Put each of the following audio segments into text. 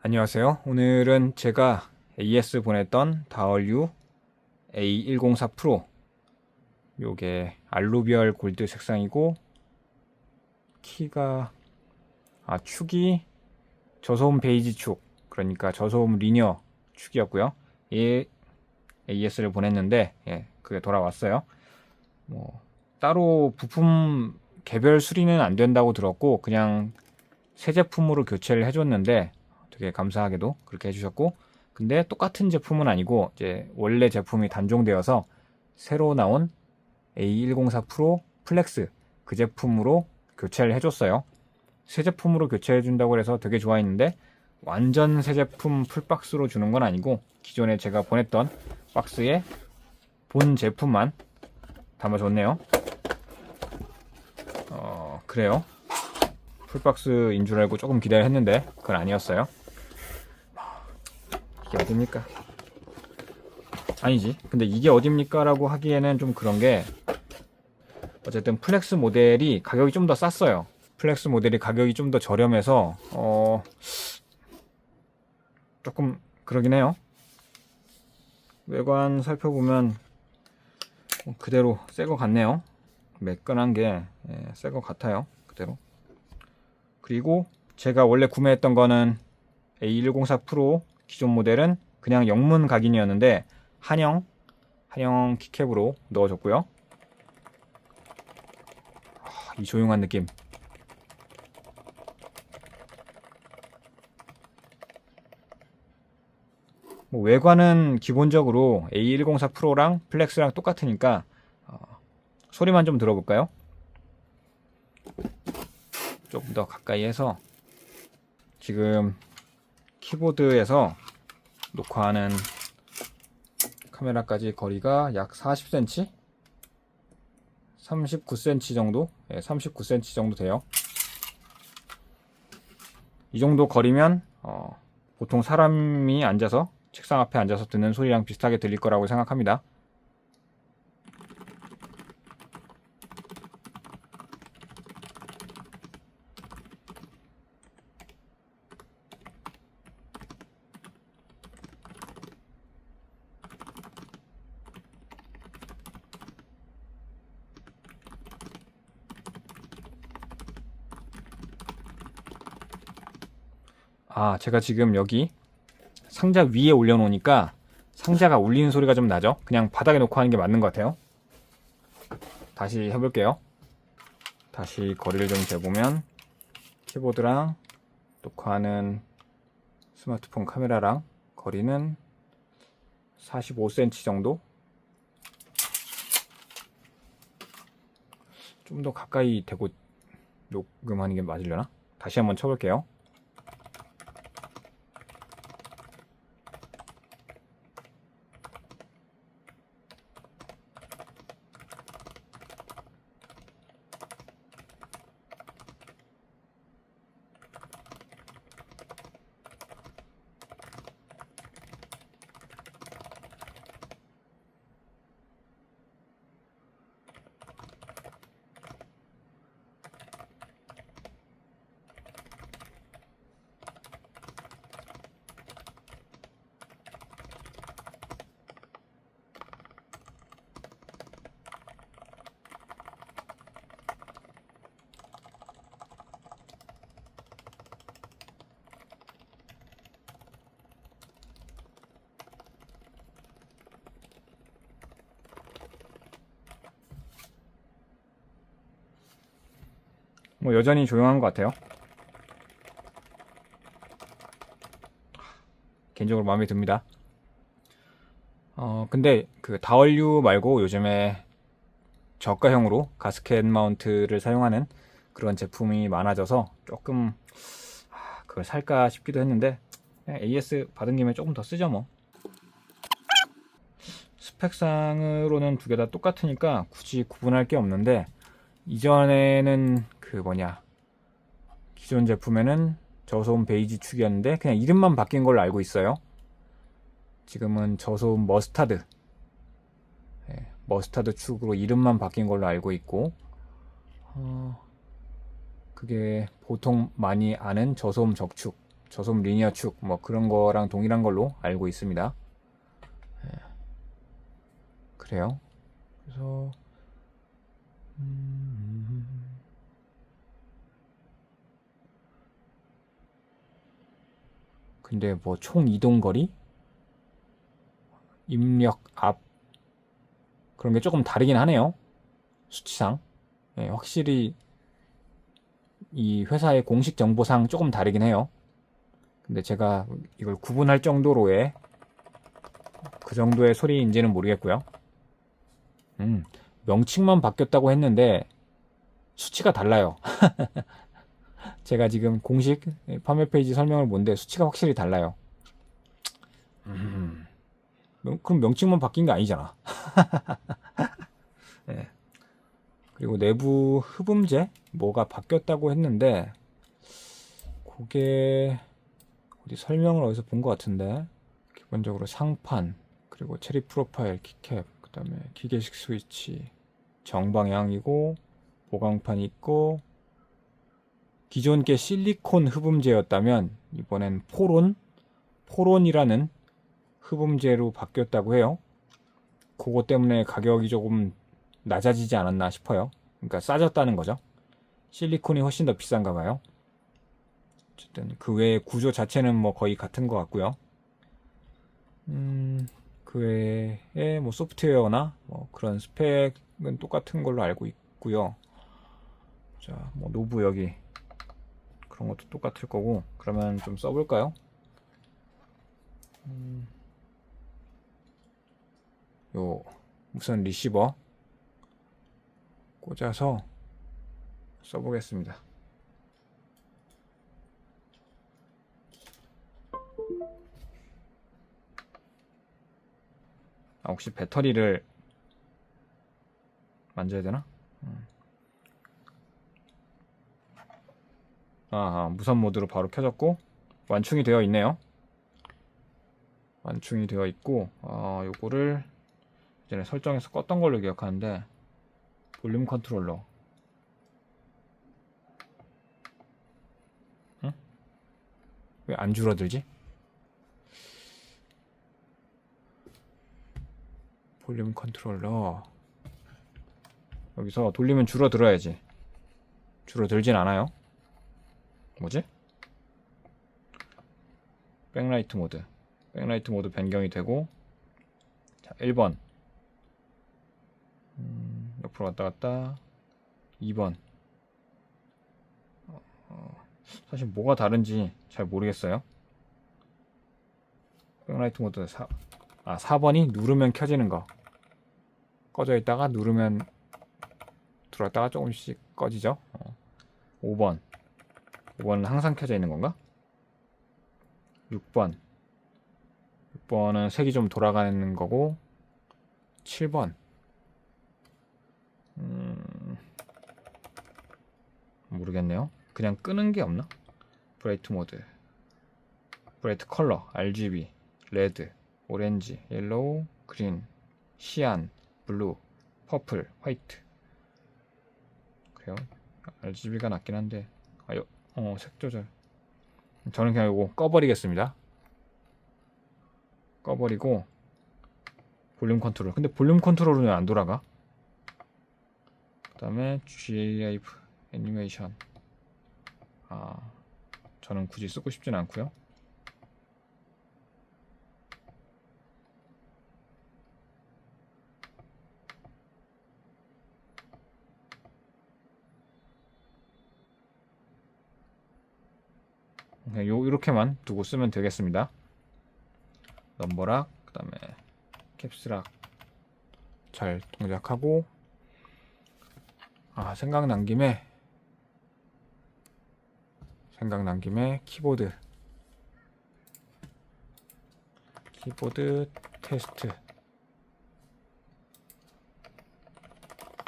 안녕하세요. 오늘은 제가 AS 보냈던 다얼유 A104 프로 요게 알루비얼 골드 색상이고 키가 아 축이 저소음 베이지 축 그러니까 저소음 리니어 축이었고요. 이 AS를 보냈는데 예, 그게 돌아왔어요. 뭐 따로 부품 개별 수리는 안 된다고 들었고 그냥 새 제품으로 교체를 해줬는데 되게 감사하게도 그렇게 해주셨고 근데 똑같은 제품은 아니고 이제 원래 제품이 단종되어서 새로 나온 A104 프로 플렉스 그 제품으로 교체를 해줬어요. 새 제품으로 교체해준다고 해서 되게 좋아했는데 완전 새 제품 풀박스로 주는 건 아니고 기존에 제가 보냈던 박스에 본 제품만 담아줬네요. 어, 그래요. 풀박스인 줄 알고 조금 기다려 했는데 그건 아니었어요. 이게 어딥니까? 아니지. 근데 이게 어딥니까? 라고 하기에는 좀 그런 게 어쨌든 플렉스 모델이 가격이 좀 더 쌌어요. 플렉스 모델이 가격이 좀 더 저렴해서 어 조금 그러긴 해요. 외관 살펴보면 어, 그대로 새 거 같네요. 매끈한 게 새 거 같아요. 그대로. 그리고 제가 원래 구매했던 거는 A104 프로 기존 모델은 그냥 영문 각인이었는데 한영 한영 키캡으로 넣어줬고요. 아, 이 조용한 느낌. 뭐 외관은 기본적으로 A104 프로랑 플렉스랑 똑같으니까 어, 소리만 좀 들어볼까요? 조금 더 가까이 해서 지금 키보드에서 녹화하는 카메라까지 거리가 약 40cm? 39cm 정도? 예, 39cm 정도 돼요. 이 정도 거리면 어, 보통 사람이 앉아서 책상 앞에 앉아서 듣는 소리랑 비슷하게 들릴 거라고 생각합니다. 제가 지금 여기 상자 위에 올려놓으니까 상자가 울리는 소리가 좀 나죠? 그냥 바닥에 놓고 하는 게 맞는 것 같아요. 다시 해볼게요. 다시 거리를 좀 재보면 키보드랑 녹화하는 스마트폰 카메라랑 거리는 45cm 정도? 좀 더 가까이 대고 녹음하는 게 맞으려나? 다시 한번 쳐볼게요. 뭐 여전히 조용한 것 같아요. 개인적으로 마음에 듭니다. 어, 근데 그 다얼류 말고 요즘에 저가형으로 가스켓 마운트를 사용하는 그런 제품이 많아져서 조금 아, 그걸 살까 싶기도 했는데 AS 받은 김에 조금 더 쓰죠 뭐. 스펙상으로는 두 개 다 똑같으니까 굳이 구분할 게 없는데 이전에는 그 뭐냐 기존 제품에는 저소음 베이지 축이었는데 그냥 이름만 바뀐 걸로 알고 있어요. 지금은 저소음 머스타드 예, 머스타드 축으로 이름만 바뀐 걸로 알고 있고 어, 그게 보통 많이 아는 저소음 적축 저소음 리니어 축 뭐 그런 거랑 동일한 걸로 알고 있습니다. 예. 그래요. 그래서 음, 근데 뭐 총 이동 거리, 입력 앞 그런 게 조금 다르긴 하네요. 수치상. 예, 확실히 이 회사의 공식 정보상 조금 다르긴 해요. 근데 제가 이걸 구분할 정도로의 그 정도의 소리인지는 모르겠고요. 음, 명칭만 바뀌었다고 했는데 수치가 달라요. 제가 지금 공식 판매 페이지 설명을 본데 수치가 확실히 달라요. 음, 명- 그럼 명칭만 바뀐 게 아니잖아. 네. 그리고 내부 흡음재 뭐가 바뀌었다고 했는데 그게 어디 설명을 어디서 본 것 같은데 기본적으로 상판 그리고 체리 프로파일 키캡 그다음에 기계식 스위치 정방향이고 보강판이 있고 기존 게 실리콘 흡음재였다면 이번엔 포론 포론이라는 흡음재로 바뀌었다고 해요. 그거 때문에 가격이 조금 낮아지지 않았나 싶어요. 그러니까 싸졌다는 거죠. 실리콘이 훨씬 더 비싼가 봐요. 어쨌든 그 외에 구조 자체는 뭐 거의 같은 것 같고요. 음, 그 외에 뭐 소프트웨어나 뭐 그런 스펙은 똑같은 걸로 알고 있고요. 자, 뭐 노브 여기 그런 것도 똑같을 거고 그러면 좀 써볼까요? 음, 요 무선 리시버 꽂아서 써보겠습니다. 아, 혹시 배터리를 만져야 되나? 음. 아, 아, 무선 모드로 바로 켜졌고 완충이 되어 있네요. 완충이 되어 있고 어, 요거를 예전에 설정해서 껐던 걸로 기억하는데 볼륨 컨트롤러 응? 왜 안 줄어들지? 볼륨 컨트롤러 여기서 돌리면 줄어들어야지 줄어들진 않아요 뭐지? 백라이트 모드. 백라이트 모드 변경이 되고 자 1번. 음, 옆으로 왔다 갔다. 2번. 어, 어, 사실 뭐가 다른지 잘 모르겠어요. 백라이트 모드 4, 아 4번이 누르면 켜지는 거. 꺼져 있다가 누르면 들어왔다가 조금씩 꺼지죠. 어. 5번 5번은 항상 켜져 있는 건가? 6번 6번은 색이 좀 돌아가는 거고 7번 음, 모르겠네요. 그냥 끄는 게 없나? 브라이트 모드, 브라이트 컬러, RGB, 레드, 오렌지, 옐로우, 그린, 시안, 블루, 퍼플, 화이트. 그래요. RGB가 낫긴 한데, 아, 여, 어, 색 조절. 저는 그냥 이거 꺼버리겠습니다. 꺼버리고 볼륨 컨트롤. 근데 볼륨 컨트롤은 왜 안 돌아가? 그 다음에 GIF 애니메이션 아 저는 굳이 쓰고 싶진 않고요 그냥 요 이렇게만 두고 쓰면 되겠습니다. 넘버락 그 다음에 캡스락 잘 동작하고 아, 생각난 김에 생각난 김에 키보드. 키보드 테스트.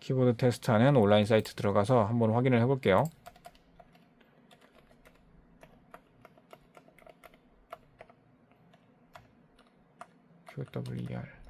키보드 테스트 하는 온라인 사이트 들어가서 한번 확인을 해 볼게요. что-то влияли.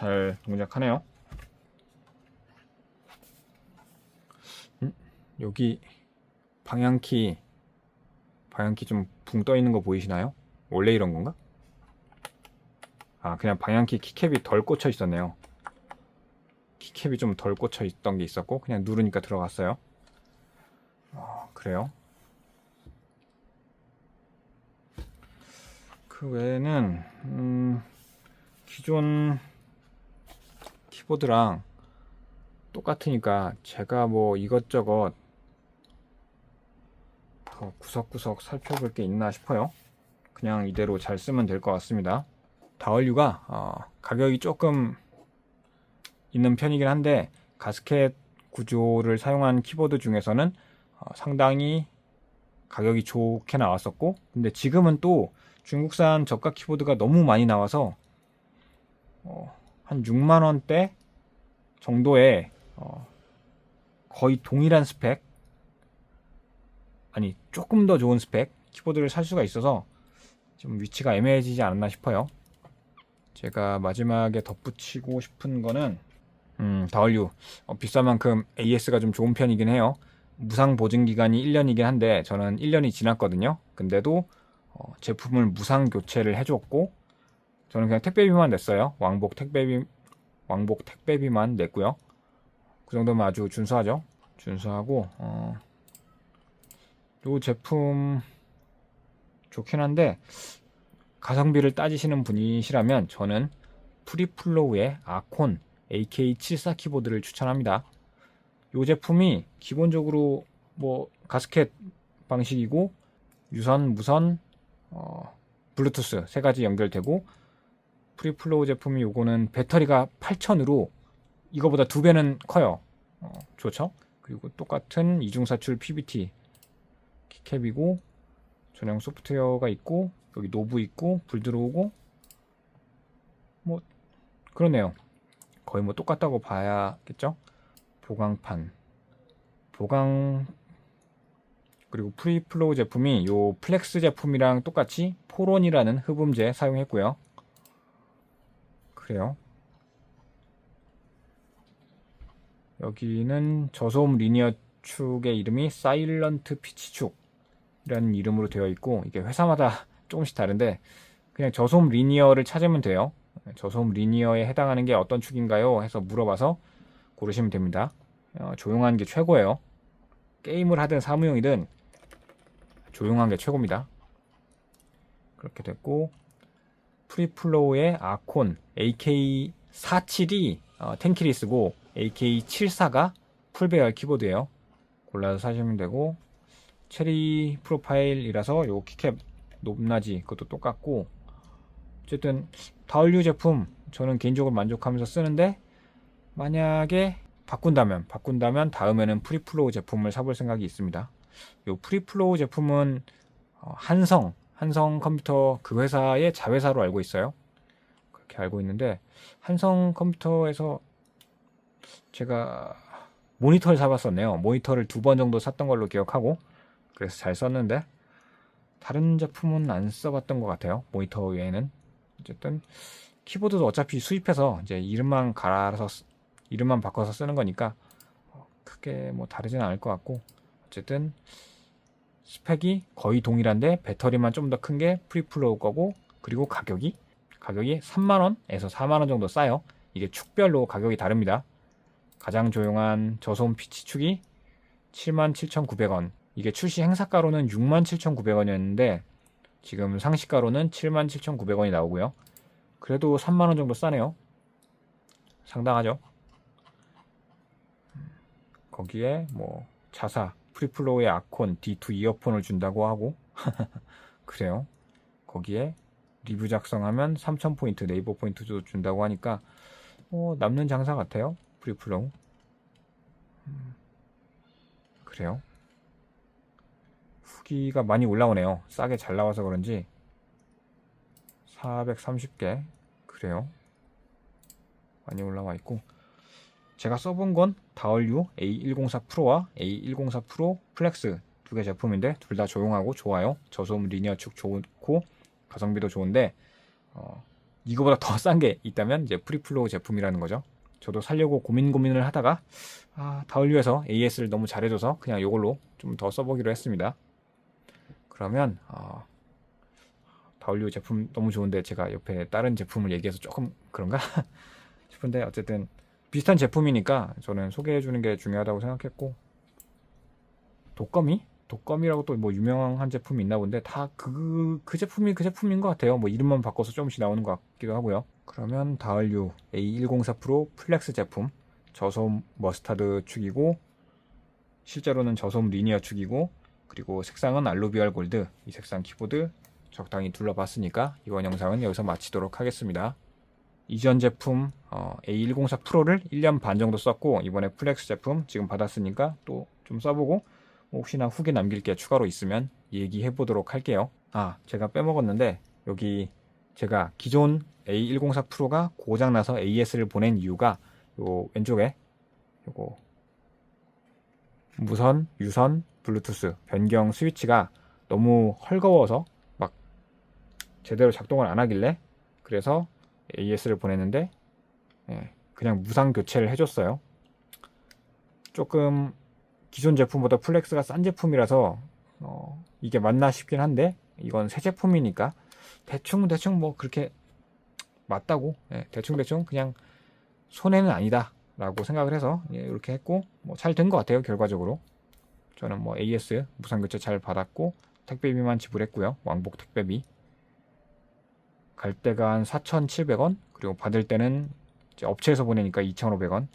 잘 동작하네요. 음, 여기 방향키 방향키 좀 붕 떠 있는 거 보이시나요? 원래 이런 건가? 아 그냥 방향키 키캡이 덜 꽂혀 있었네요. 키캡이 좀 덜 꽂혀 있던 게 있었고 그냥 누르니까 들어갔어요. 어, 그래요. 그 외에는 음, 기존 키보드랑 똑같으니까 제가 뭐 이것저것 더 구석구석 살펴볼 게 있나 싶어요. 그냥 이대로 잘 쓰면 될 것 같습니다. 다얼류가 어, 가격이 조금 있는 편이긴 한데 가스켓 구조를 사용한 키보드 중에서는 어, 상당히 가격이 좋게 나왔었고 근데 지금은 또 중국산 저가 키보드가 너무 많이 나와서 어, 한 6만 원대 정도의 어, 거의 동일한 스펙 아니 조금 더 좋은 스펙 키보드를 살 수가 있어서 좀 위치가 애매해지지 않았나 싶어요. 제가 마지막에 덧붙이고 싶은 거는 음, 다얼류 어, 비싼 만큼 AS가 좀 좋은 편이긴 해요. 무상 보증 기간이 1년이긴 한데 저는 1년이 지났거든요. 근데도 어, 제품을 무상 교체를 해줬고 저는 그냥 택배비만 냈어요. 왕복 택배비 왕복 택배비만 냈고요. 그 정도면 아주 준수하죠. 준수하고 어, 요 제품 좋긴 한데 가성비를 따지시는 분이시라면 저는 프리플로우의 아콘 AK74 키보드를 추천합니다. 이 제품이 기본적으로 뭐 가스켓 방식이고 유선, 무선, 어, 블루투스 세 가지 연결되고 프리플로우 제품이 요거는 배터리가 8000으로 이거보다 두 배는 커요. 어, 좋죠? 그리고 똑같은 이중사출 PBT 키캡이고 전용 소프트웨어가 있고 여기 노브 있고 불 들어오고 뭐 그러네요. 거의 뭐 똑같다고 봐야겠죠? 보강판 보강 그리고 프리플로우 제품이 요 플렉스 제품이랑 똑같이 포론이라는 흡음재 사용했고요. 그래요. 여기는 저소음 리니어 축의 이름이 사일런트 피치 축이라는 이름으로 되어 있고 이게 회사마다 조금씩 다른데 그냥 저소음 리니어를 찾으면 돼요. 저소음 리니어에 해당하는 게 어떤 축인가요? 해서 물어봐서 고르시면 됩니다. 어, 조용한 게 최고예요. 게임을 하든 사무용이든 조용한 게 최고입니다. 그렇게 됐고 프리플로우의 아콘 AK47이 어, 텐키리스고 AK74가 풀배열 키보드예요. 골라서 사시면 되고 체리 프로파일이라서 요 키캡 높낮이 그것도 똑같고 어쨌든 다울류 제품 저는 개인적으로 만족하면서 쓰는데 만약에 바꾼다면 바꾼다면 다음에는 프리플로우 제품을 사볼 생각이 있습니다. 요 프리플로우 제품은 어, 한성 한성 컴퓨터 그 회사의 자회사로 알고 있어요. 그렇게 알고 있는데 한성 컴퓨터에서 제가 모니터를 사봤었네요. 모니터를 두 번 정도 샀던 걸로 기억하고 그래서 잘 썼는데 다른 제품은 안 써봤던 것 같아요. 모니터 외에는 어쨌든 키보드도 어차피 수입해서 이제 이름만 갈아서 쓰- 이름만 바꿔서 쓰는 거니까 어, 크게 뭐 다르진 않을 것 같고 어쨌든 스펙이 거의 동일한데 배터리만 좀 더 큰 게 프리플로우 거고 그리고 가격이? 가격이 3만원에서 4만원 정도 싸요. 이게 축별로 가격이 다릅니다. 가장 조용한 저소음 피치 축이 77,900원. 이게 출시 행사가로는 67,900원이었는데 지금 상시가로는 77,900원이 나오고요. 그래도 3만원 정도 싸네요. 상당하죠? 거기에 뭐 자사 프리플로우의 아콘 D2 이어폰을 준다고 하고 그래요. 거기에 리뷰 작성하면 3,000포인트 네이버 포인트도 준다고 하니까 어, 남는 장사 같아요. 프리플로우. 음, 그래요. 후기가 많이 올라오네요. 싸게 잘 나와서 그런지 430개 그래요. 많이 올라와 있고 제가 써본 건 다얼류 A104 프로와 A104 프로 플렉스 두 개 제품인데 둘 다 조용하고 좋아요. 저소음 리니어 축 좋고 가성비도 좋은데 어, 이거보다 더 싼 게 있다면 이제 프리플로우 제품이라는 거죠. 저도 살려고 고민 고민을 하다가 아, 다을류에서 AS를 너무 잘해줘서 그냥 이걸로 좀 더 써보기로 했습니다. 그러면 어, 다을류 제품 너무 좋은데 제가 옆에 다른 제품을 얘기해서 조금 그런가 싶은데 어쨌든 비슷한 제품이니까 저는 소개해 주는 게 중요하다고 생각했고 독거미? 독거미라고 또 뭐 유명한 제품이 있나 본데 다 그 그 제품이 그 제품인 것 같아요. 뭐 이름만 바꿔서 조금씩 나오는 것 같기도 하고요. 그러면 다을류 A104 프로 플렉스 제품 저소음 머스타드 축이고 실제로는 저소음 리니어 축이고 그리고 색상은 알루비알 골드 이 색상 키보드 적당히 둘러봤으니까 이번 영상은 여기서 마치도록 하겠습니다. 이전 제품 어, A104 프로를 1년 반 정도 썼고 이번에 플렉스 제품 지금 받았으니까 또 좀 써보고 혹시나 후기 남길 게 추가로 있으면 얘기해 보도록 할게요. 아, 제가 빼먹었는데 여기 제가 기존 A104 프로가 고장 나서 AS를 보낸 이유가 요 왼쪽에 요거 무선, 유선, 블루투스 변경 스위치가 너무 헐거워서 막 제대로 작동을 안 하길래 그래서 AS를 보냈는데 예, 그냥 무상 교체를 해줬어요. 조금 기존 제품보다 플렉스가 싼 제품이라서 어, 이게 맞나 싶긴 한데 이건 새 제품이니까 대충 대충 뭐 그렇게 맞다고 예, 대충 대충 그냥 손해는 아니다라고 생각을 해서 예, 이렇게 했고 뭐 잘 된 것 같아요 결과적으로. 저는 뭐 AS 무상 교체 잘 받았고 택배비만 지불했고요. 왕복 택배비 갈 때가 한 4,700원 그리고 받을 때는 업체에서 보내니까 2,500원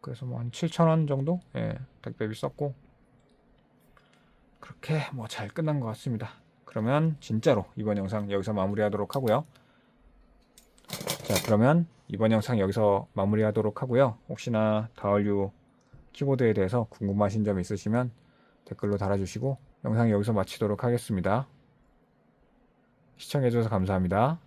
그래서 뭐 한 7,000원 정도 예, 택배비 썼고 그렇게 뭐 잘 끝난 것 같습니다. 그러면 진짜로 이번 영상 여기서 마무리하도록 하고요. 자 그러면 이번 영상 여기서 마무리하도록 하고요. 혹시나 다얼류 키보드에 대해서 궁금하신 점 있으시면 댓글로 달아주시고 영상 여기서 마치도록 하겠습니다. 시청해주셔서 감사합니다.